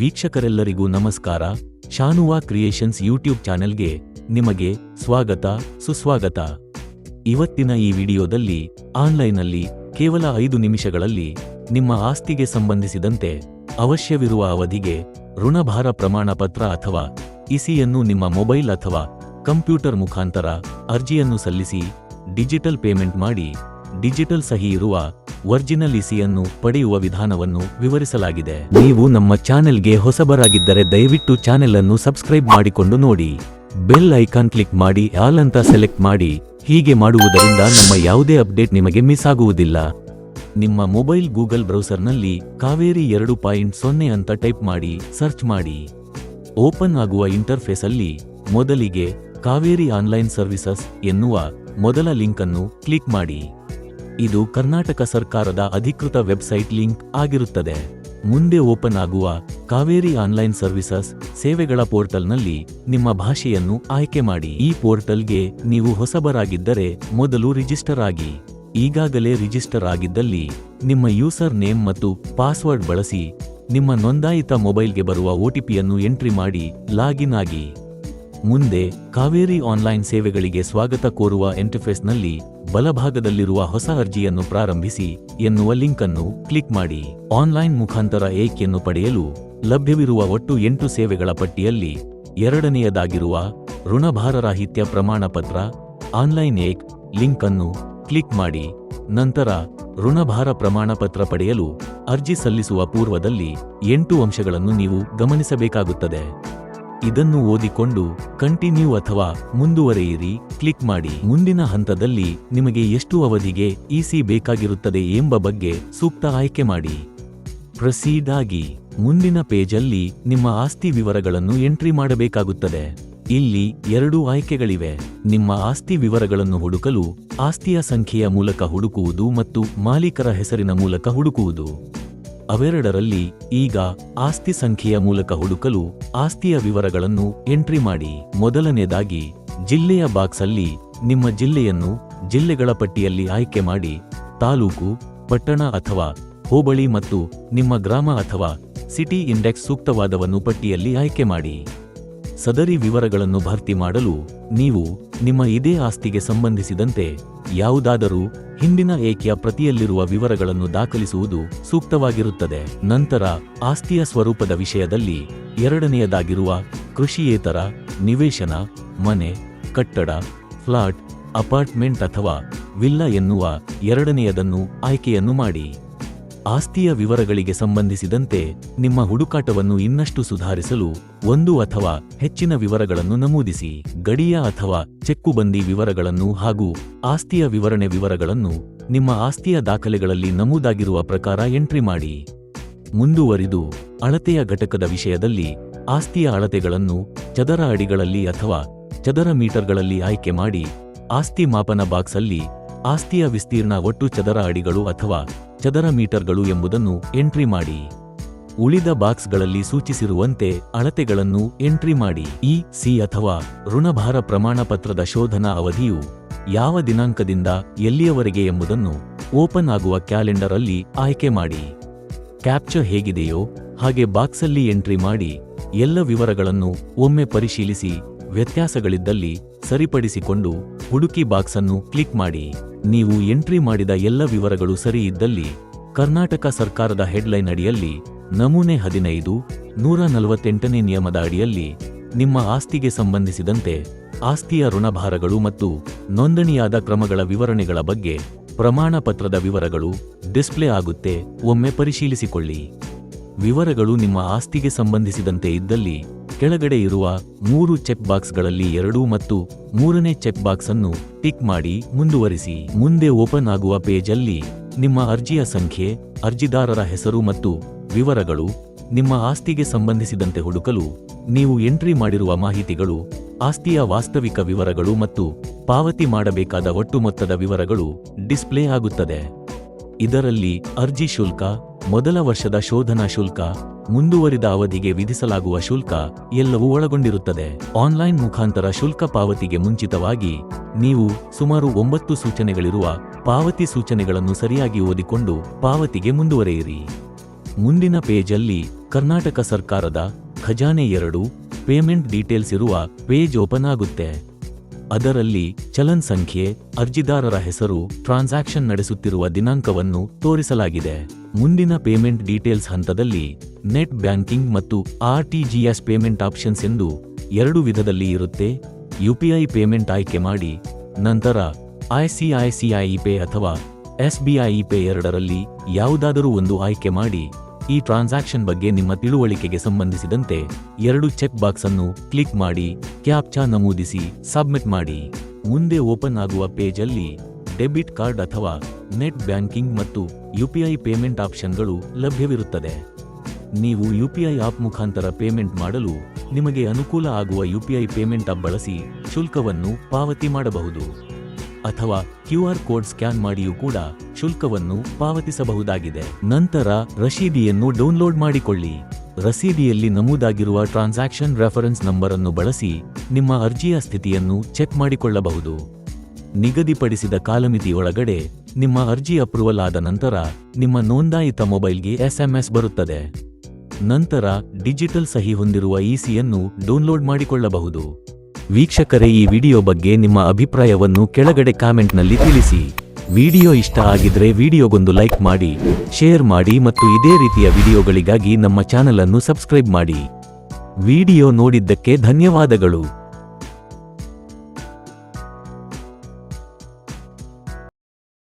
ವೀಕ್ಷಕರೆಲ್ಲರಿಗೂ ನಮಸ್ಕಾರ. ಶಾನುವಾ creations YouTube ಚಾನೆಲ್ಗೆ ನಿಮಗೆ ಸ್ವಾಗತ, ಸುಸ್ವಾಗತ. ಇವತ್ತಿನ ಈ ವಿಡಿಯೋದಲ್ಲಿ ಆನ್ಲೈನ್ನಲ್ಲಿ ಕೇವಲ ಐದು ನಿಮಿಷಗಳಲ್ಲಿ ನಿಮ್ಮ ಆಸ್ತಿಗೆ ಸಂಬಂಧಿಸಿದಂತೆ ಅವಶ್ಯವಿರುವ ಅವಧಿಗೆ ಋಣಭಾರ ಪ್ರಮಾಣ ಪತ್ರ ಅಥವಾ ಇಸಿಯನ್ನು ನಿಮ್ಮ ಮೊಬೈಲ್ ಅಥವಾ ಕಂಪ್ಯೂಟರ್ ಮುಖಾಂತರ ಅರ್ಜಿಯನ್ನು ಸಲ್ಲಿಸಿ ಡಿಜಿಟಲ್ ಪೇಮೆಂಟ್ ಮಾಡಿ ಡಿಜಿಟಲ್ ಸಹಿ ಇರುವ ಒರಿಜಿನಲ್ ಇಸಿಯನ್ನು ಪಡೆಯುವ ವಿಧಾನವನ್ನು ವಿವರಿಸಲಾಗಿದೆ. ನೀವು ನಮ್ಮ ಚಾನೆಲ್ಗೆ ಹೊಸಬರಾಗಿದ್ದರೆ ದಯವಿಟ್ಟು ಚಾನೆಲ್ ಅನ್ನು ಸಬ್ಸ್ಕ್ರೈಬ್ ಮಾಡಿಕೊಂಡು ನೋಡಿ. ಬೆಲ್ ಐಕಾನ್ ಕ್ಲಿಕ್ ಮಾಡಿ, ಆಲ್ ಅಂತ ಸೆಲೆಕ್ಟ್ ಮಾಡಿ. ಹೀಗೆ ಮಾಡುವುದರಿಂದ ನಮ್ಮ ಯಾವುದೇ ಅಪ್ಡೇಟ್ ನಿಮಗೆ ಮಿಸ್ ಆಗುವುದಿಲ್ಲ. ನಿಮ್ಮ ಮೊಬೈಲ್ ಗೂಗಲ್ ಬ್ರೌಸರ್ನಲ್ಲಿ ಕಾವೇರಿ ಎರಡು ಪಾಯಿಂಟ್ ಸೊನ್ನೆ ಅಂತ ಟೈಪ್ ಮಾಡಿ, ಸರ್ಚ್ ಮಾಡಿ. ಓಪನ್ ಆಗುವ ಇಂಟರ್ಫೇಸಲ್ಲಿ ಮೊದಲಿಗೆ ಕಾವೇರಿ ಆನ್ಲೈನ್ ಸರ್ವಿಸಸ್ ಎನ್ನುವ ಮೊದಲ ಲಿಂಕ್ ಅನ್ನು ಕ್ಲಿಕ್ ಮಾಡಿ. ಇದು ಕರ್ನಾಟಕ ಸರ್ಕಾರದ ಅಧಿಕೃತ ವೆಬ್ಸೈಟ್ ಲಿಂಕ್ ಆಗಿರುತ್ತದೆ. ಮುಂದೆ ಓಪನ್ ಆಗುವ ಕಾವೇರಿ ಆನ್ಲೈನ್ ಸರ್ವಿಸಸ್ ಸೇವೆಗಳ ಪೋರ್ಟಲ್ನಲ್ಲಿ ನಿಮ್ಮ ಭಾಷೆಯನ್ನು ಆಯ್ಕೆ ಮಾಡಿ. ಈ ಪೋರ್ಟಲ್ಗೆ ನೀವು ಹೊಸಬರಾಗಿದ್ದರೆ ಮೊದಲು ರಿಜಿಸ್ಟರ್ ಆಗಿ. ಈಗಾಗಲೇ ರಿಜಿಸ್ಟರ್ ಆಗಿದ್ದಲ್ಲಿ ನಿಮ್ಮ ಯೂಸರ್ ನೇಮ್ ಮತ್ತು ಪಾಸ್ವರ್ಡ್ ಬಳಸಿ ನಿಮ್ಮ ನೋಂದಾಯಿತ ಮೊಬೈಲ್ಗೆ ಬರುವ ಒಟಿಪಿಯನ್ನು ಎಂಟ್ರಿ ಮಾಡಿ ಲಾಗಿನ್ ಆಗಿ. ಮುಂದೆ ಕಾವೇರಿ ಆನ್ಲೈನ್ ಸೇವೆಗಳಿಗೆ ಸ್ವಾಗತ ಕೋರುವ ಇಂಟರ್ಫೇಸ್ನಲ್ಲಿ ಬಲಭಾಗದಲ್ಲಿರುವ ಹೊಸ ಅರ್ಜಿಯನ್ನು ಪ್ರಾರಂಭಿಸಿ ಎನ್ನುವ ಲಿಂಕ್ ಅನ್ನು ಕ್ಲಿಕ್ ಮಾಡಿ. ಆನ್ಲೈನ್ ಮುಖಾಂತರ ಏಕೆಯನ್ನು ಪಡೆಯಲು ಲಭ್ಯವಿರುವ ಒಟ್ಟು ಎಂಟು ಸೇವೆಗಳ ಪಟ್ಟಿಯಲ್ಲಿ ಎರಡನೆಯದಾಗಿರುವ ಋಣಭಾರರಾಹಿತ್ಯ ಪ್ರಮಾಣ ಪತ್ರ ಆನ್ಲೈನ್ ಏಕ್ ಲಿಂಕ್ ಅನ್ನು ಕ್ಲಿಕ್ ಮಾಡಿ. ನಂತರ ಋಣಭಾರ ಪ್ರಮಾಣ ಪತ್ರ ಪಡೆಯಲು ಅರ್ಜಿ ಸಲ್ಲಿಸುವ ಪೂರ್ವದಲ್ಲಿ ಎಂಟು ಅಂಶಗಳನ್ನು ನೀವು ಗಮನಿಸಬೇಕಾಗುತ್ತದೆ. ಇದನ್ನು ಓದಿಕೊಂಡು ಕಂಟಿನ್ಯೂ ಅಥವಾ ಮುಂದುವರೆಯಿರಿ. ಕ್ಲಿಕ್ ಮಾಡಿ. ಮುಂದಿನ ಹಂತದಲ್ಲಿ ನಿಮಗೆ ಎಷ್ಟು ಅವಧಿಗೆ ಇಸಿ ಬೇಕಾಗಿರುತ್ತದೆ ಎಂಬ ಬಗ್ಗೆ ಸೂಕ್ತ ಆಯ್ಕೆ ಮಾಡಿ. ಪ್ರೊಸೀಡ್ ಆಗಿ. ಮುಂದಿನ ಪೇಜಲ್ಲಿ ನಿಮ್ಮ ಆಸ್ತಿ ವಿವರಗಳನ್ನು ಎಂಟ್ರಿ ಮಾಡಬೇಕಾಗುತ್ತದೆ. ಇಲ್ಲಿ ಎರಡು ಆಯ್ಕೆಗಳಿವೆ. ನಿಮ್ಮ ಆಸ್ತಿ ವಿವರಗಳನ್ನು ಹುಡುಕಲು ಆಸ್ತಿಯ ಸಂಖ್ಯೆಯ ಮೂಲಕ ಹುಡುಕುವುದು ಮತ್ತು ಮಾಲೀಕರ ಹೆಸರಿನ ಮೂಲಕ ಹುಡುಕುವುದು. ಅವೆರಡರಲ್ಲಿ ಈಗ ಆಸ್ತಿ ಸಂಖ್ಯೆಯ ಮೂಲಕ ಹುಡುಕಲು ಆಸ್ತಿಯ ವಿವರಗಳನ್ನು ಎಂಟ್ರಿ ಮಾಡಿ ಮೊದಲನೇದಾಗಿ ಜಿಲ್ಲೆಯ ಬಾಕ್ಸಲ್ಲಿ ನಿಮ್ಮ ಜಿಲ್ಲೆಯನ್ನು ಜಿಲ್ಲೆಗಳ ಪಟ್ಟಿಯಲ್ಲಿ ಆಯ್ಕೆ ಮಾಡಿ ತಾಲೂಕು, ಪಟ್ಟಣ ಅಥವಾ ಹೋಬಳಿ ಮತ್ತು ನಿಮ್ಮ ಗ್ರಾಮ ಅಥವಾ ಸಿಟಿ ಇಂಡೆಕ್ಸ್ ಸೂಕ್ತವಾದವನ್ನು ಪಟ್ಟಿಯಲ್ಲಿ ಆಯ್ಕೆ ಮಾಡಿ. ಸದರಿ ವಿವರಗಳನ್ನು ಭರ್ತಿ ಮಾಡಲು ನೀವು ನಿಮ್ಮ ಇದೇ ಆಸ್ತಿಗೆ ಸಂಬಂಧಿಸಿದಂತೆ ಯಾವುದಾದರೂ ಹಿಂದಿನ ಏಕೆಯ ಪ್ರತಿಯಲ್ಲಿರುವ ವಿವರಗಳನ್ನು ದಾಖಲಿಸುವುದು ಸೂಕ್ತವಾಗಿರುತ್ತದೆ. ನಂತರ ಆಸ್ತಿಯ ಸ್ವರೂಪದ ವಿಷಯದಲ್ಲಿ ಎರಡನೆಯದಾಗಿರುವ ಕೃಷಿಯೇತರ, ನಿವೇಶನ, ಮನೆ, ಕಟ್ಟಡ, ಫ್ಲಾಟ್, ಅಪಾರ್ಟ್ಮೆಂಟ್ ಅಥವಾ ವಿಲ್ಲಾ ಎನ್ನುವ ಎರಡನೆಯದನ್ನು ಆಯ್ಕೆಯನ್ನು ಮಾಡಿ. ಆಸ್ತಿಯ ವಿವರಗಳಿಗೆ ಸಂಬಂಧಿಸಿದಂತೆ ನಿಮ್ಮ ಹುಡುಕಾಟವನ್ನು ಇನ್ನಷ್ಟು ಸುಧಾರಿಸಲು ಒಂದು ಅಥವಾ ಹೆಚ್ಚಿನ ವಿವರಗಳನ್ನು ನಮೂದಿಸಿ. ಗಡಿಯ ಅಥವಾ ಚೆಕ್ಕುಬಂದಿ ವಿವರಗಳನ್ನು ಹಾಗೂ ಆಸ್ತಿಯ ವಿವರಣೆ ವಿವರಗಳನ್ನು ನಿಮ್ಮ ಆಸ್ತಿಯ ದಾಖಲೆಗಳಲ್ಲಿ ನಮೂದಾಗಿರುವ ಪ್ರಕಾರ ಎಂಟ್ರಿ ಮಾಡಿ. ಮುಂದುವರಿದು ಅಳತೆಯ ಘಟಕದ ವಿಷಯದಲ್ಲಿ ಆಸ್ತಿಯ ಅಳತೆಗಳನ್ನು ಚದರ ಅಡಿಗಳಲ್ಲಿ ಅಥವಾ ಚದರ ಮೀಟರ್ಗಳಲ್ಲಿ ಆಯ್ಕೆ ಮಾಡಿ. ಆಸ್ತಿ ಮಾಪನ ಬಾಕ್ಸ್ ಅಲ್ಲಿ ಆಸ್ತಿಯ ವಿಸ್ತೀರ್ಣ ಒಟ್ಟು ಚದರ ಅಡಿಗಳು ಅಥವಾ ಚದರ ಮೀಟರ್ಗಳು ಎಂಬುದನ್ನು ಎಂಟ್ರಿ ಮಾಡಿ. ಉಳಿದ ಬಾಕ್ಸ್ಗಳಲ್ಲಿ ಸೂಚಿಸಿರುವಂತೆ ಅಳತೆಗಳನ್ನು ಎಂಟ್ರಿ ಮಾಡಿ. ಇ ಸಿ ಅಥವಾ ಋಣಭಾರ ಪ್ರಮಾಣ ಪತ್ರದ ಶೋಧನಾ ಅವಧಿಯು ಯಾವ ದಿನಾಂಕದಿಂದ ಎಲ್ಲಿಯವರೆಗೆ ಎಂಬುದನ್ನು ಓಪನ್ ಆಗುವ ಕ್ಯಾಲೆಂಡರ್ ಅಲ್ಲಿ ಆಯ್ಕೆ ಮಾಡಿ. ಕ್ಯಾಪ್ಚರ್ ಹೇಗಿದೆಯೋ ಹಾಗೆ ಬಾಕ್ಸಲ್ಲಿ ಎಂಟ್ರಿ ಮಾಡಿ ಎಲ್ಲ ವಿವರಗಳನ್ನು ಒಮ್ಮೆ ಪರಿಶೀಲಿಸಿ ವ್ಯತ್ಯಾಸಗಳಿದ್ದಲ್ಲಿ ಸರಿಪಡಿಸಿಕೊಂಡು ಹುಡುಕಿ ಬಾಕ್ಸನ್ನು ಕ್ಲಿಕ್ ಮಾಡಿ. ನೀವು ಎಂಟ್ರಿ ಮಾಡಿದ ಎಲ್ಲ ವಿವರಗಳು ಸರಿ ಇದ್ದಲ್ಲಿ ಕರ್ನಾಟಕ ಸರ್ಕಾರದ ಹೆಡ್ಲೈನ್ ಅಡಿಯಲ್ಲಿ ನಮೂನೆ ಹದಿನೈದು, ನೂರ ನಲವತ್ತೆಂಟನೇ ನಿಯಮದ ಅಡಿಯಲ್ಲಿ ನಿಮ್ಮ ಆಸ್ತಿಗೆ ಸಂಬಂಧಿಸಿದಂತೆ ಆಸ್ತಿಯ ಋಣಭಾರಗಳು ಮತ್ತು ನೋಂದಣಿಯಾದ ಕ್ರಮಗಳ ವಿವರಣೆಗಳ ಬಗ್ಗೆ ಪ್ರಮಾಣ ಪತ್ರದ ವಿವರಗಳು ಡಿಸ್ಪ್ಲೇ ಆಗುತ್ತೆ. ಒಮ್ಮೆ ಪರಿಶೀಲಿಸಿಕೊಳ್ಳಿ. ವಿವರಗಳು ನಿಮ್ಮ ಆಸ್ತಿಗೆ ಸಂಬಂಧಿಸಿದಂತೆ ಇದ್ದಲ್ಲಿ ಕೆಳಗಡೆ ಇರುವ ಮೂರು ಚೆಕ್ ಬಾಕ್ಸ್ಗಳಲ್ಲಿ ಎರಡು ಮತ್ತು ಮೂರನೇ ಚೆಕ್ ಬಾಕ್ಸ್ ಅನ್ನು ಟಿಕ್ ಮಾಡಿ ಮುಂದುವರಿಸಿ. ಮುಂದೆ ಓಪನ್ ಆಗುವ ಪೇಜ್ ಅಲ್ಲಿ ನಿಮ್ಮ ಅರ್ಜಿಯ ಸಂಖ್ಯೆ, ಅರ್ಜಿದಾರರ ಹೆಸರು ಮತ್ತು ವಿವರಗಳು, ನಿಮ್ಮ ಆಸ್ತಿಗೆ ಸಂಬಂಧಿಸಿದಂತೆ ಹುಡುಕಲು ನೀವು ಎಂಟ್ರಿ ಮಾಡಿರುವ ಮಾಹಿತಿಗಳು, ಆಸ್ತಿಯ ವಾಸ್ತವಿಕ ವಿವರಗಳು ಮತ್ತು ಪಾವತಿ ಮಾಡಬೇಕಾದ ಒಟ್ಟು ಮೊತ್ತದ ವಿವರಗಳು ಡಿಸ್ಪ್ಲೇ ಆಗುತ್ತದೆ. ಇದರಲ್ಲಿ ಅರ್ಜಿ ಶುಲ್ಕ, ಮೊದಲ ವರ್ಷದ ಶೋಧನಾ ಶುಲ್ಕ ಮುಂದುವರಿದ ಅವಧಿಗೆ ವಿಧಿಸಲಾಗುವ ಶುಲ್ಕ ಎಲ್ಲವೂ ಒಳಗೊಂಡಿರುತ್ತದೆ. ಆನ್ಲೈನ್ ಮುಖಾಂತರ ಶುಲ್ಕ ಪಾವತಿಗೆ ಮುಂಚಿತವಾಗಿ ನೀವು ಸುಮಾರು ಒಂಬತ್ತು ಸೂಚನೆಗಳಿರುವ ಪಾವತಿ ಸೂಚನೆಗಳನ್ನು ಸರಿಯಾಗಿ ಓದಿಕೊಂಡು ಪಾವತಿಗೆ ಮುಂದುವರೆಯಿರಿ. ಮುಂದಿನ ಪೇಜಲ್ಲಿ ಕರ್ನಾಟಕ ಸರ್ಕಾರದ ಖಜಾನೆ ಎರಡು ಪೇಮೆಂಟ್ ಡೀಟೇಲ್ಸ್ ಇರುವ ಪೇಜ್ ಓಪನ್ ಆಗುತ್ತೆ. ಅದರಲ್ಲಿ ಚಲನ್ ಸಂಖ್ಯೆ, ಅರ್ಜಿದಾರರ ಹೆಸರು, ಟ್ರಾನ್ಸಾಕ್ಷನ್ ನಡೆಸುತ್ತಿರುವ ದಿನಾಂಕವನ್ನು ತೋರಿಸಲಾಗಿದೆ. ಮುಂದಿನ ಪೇಮೆಂಟ್ ಡೀಟೇಲ್ಸ್ ಹಂತದಲ್ಲಿ ನೆಟ್ ಬ್ಯಾಂಕಿಂಗ್ ಮತ್ತು ಆರ್ಟಿಜಿಎಸ್ ಪೇಮೆಂಟ್ ಆಪ್ಷನ್ಸ್ ಎಂದು ಎರಡು ವಿಧದಲ್ಲಿ ಇರುತ್ತೆ. ಯುಪಿಐ ಪೇಮೆಂಟ್ ಆಯ್ಕೆ ಮಾಡಿ, ನಂತರ ಐಸಿಐಸಿಐ ಪೇ ಅಥವಾ ಎಸ್ಬಿಐ ಪೇ ಎರಡರಲ್ಲಿ ಯಾವುದಾದರೂ ಒಂದು ಆಯ್ಕೆ ಮಾಡಿ, ಈ ಟ್ರಾನ್ಸಾಕ್ಷನ್ ಬಗ್ಗೆ ನಿಮ್ಮ ತಿಳುವಳಿಕೆಗೆ ಸಂಬಂಧಿಸಿದಂತೆ ಎರಡು ಚೆಕ್ ಬಾಕ್ಸ್ ಅನ್ನು ಕ್ಲಿಕ್ ಮಾಡಿ, ಕ್ಯಾಪ್ಚಾ ನಮೂದಿಸಿ, ಸಬ್ಮಿಟ್ ಮಾಡಿ. ಮುಂದೆ ಓಪನ್ ಆಗುವ ಪೇಜಲ್ಲಿ ಡೆಬಿಟ್ ಕಾರ್ಡ್ ಅಥವಾ ನೆಟ್ ಬ್ಯಾಂಕಿಂಗ್ ಮತ್ತು ಯುಪಿಐ ಪೇಮೆಂಟ್ ಆಪ್ಷನ್ಗಳು ಲಭ್ಯವಿರುತ್ತದೆ. ನೀವು ಯುಪಿಐ ಆಪ್ ಮುಖಾಂತರ ಪೇಮೆಂಟ್ ಮಾಡಲು ನಿಮಗೆ ಅನುಕೂಲ ಆಗುವ ಯುಪಿಐ ಪೇಮೆಂಟ್ ಆಪ್ ಬಳಸಿ ಶುಲ್ಕವನ್ನು ಪಾವತಿ ಮಾಡಬಹುದು. ಅಥವಾ ಕ್ಯೂ ಆರ್ ಕೋಡ್ ಸ್ಕ್ಯಾನ್ ಮಾಡಿಯೂ ಕೂಡ ಶುಲ್ಕವನ್ನು ಪಾವತಿಸಬಹುದಾಗಿದೆ. ನಂತರ ರಶೀದಿಯನ್ನು ಡೌನ್ಲೋಡ್ ಮಾಡಿಕೊಳ್ಳಿ. ರಸೀದಿಯಲ್ಲಿ ನಮೂದಾಗಿರುವ ಟ್ರಾನ್ಸಾಕ್ಷನ್ ರೆಫರೆನ್ಸ್ ನಂಬರನ್ನು ಬಳಸಿ ನಿಮ್ಮ ಅರ್ಜಿಯ ಸ್ಥಿತಿಯನ್ನು ಚೆಕ್ ಮಾಡಿಕೊಳ್ಳಬಹುದು. ನಿಗದಿಪಡಿಸಿದ ಕಾಲಮಿತಿಯೊಳಗಡೆ ನಿಮ್ಮ ಅರ್ಜಿ ಅಪ್ರೂವಲ್ ಆದ ನಂತರ ನಿಮ್ಮ ನೋಂದಾಯಿತ ಮೊಬೈಲ್ಗೆ ಎಸ್ಎಂಎಸ್ ಬರುತ್ತದೆ. ನಂತರ ಡಿಜಿಟಲ್ ಸಹಿ ಹೊಂದಿರುವ ಇಸಿಯನ್ನು ಡೌನ್ಲೋಡ್ ಮಾಡಿಕೊಳ್ಳಬಹುದು. ವೀಕ್ಷಕರೇ, ಈ ವಿಡಿಯೋ ಬಗ್ಗೆ ನಿಮ್ಮ ಅಭಿಪ್ರಾಯವನ್ನು ಕೆಳಗಡೆ ಕಾಮೆಂಟ್ನಲ್ಲಿ ತಿಳಿಸಿ. ವಿಡಿಯೋ ಇಷ್ಟ ಆಗಿದ್ರೆ ವಿಡಿಯೋಗೊಂದು ಲೈಕ್ ಮಾಡಿ, ಶೇರ್ ಮಾಡಿ ಮತ್ತು ಇದೇ ರೀತಿಯ ವಿಡಿಯೋಗಳಿಗಾಗಿ ನಮ್ಮ ಚಾನಲ್ ಅನ್ನು ಸಬ್ಸ್ಕ್ರೈಬ್ ಮಾಡಿ. ವಿಡಿಯೋ ನೋಡಿದ್ದಕ್ಕೆ ಧನ್ಯವಾದಗಳು.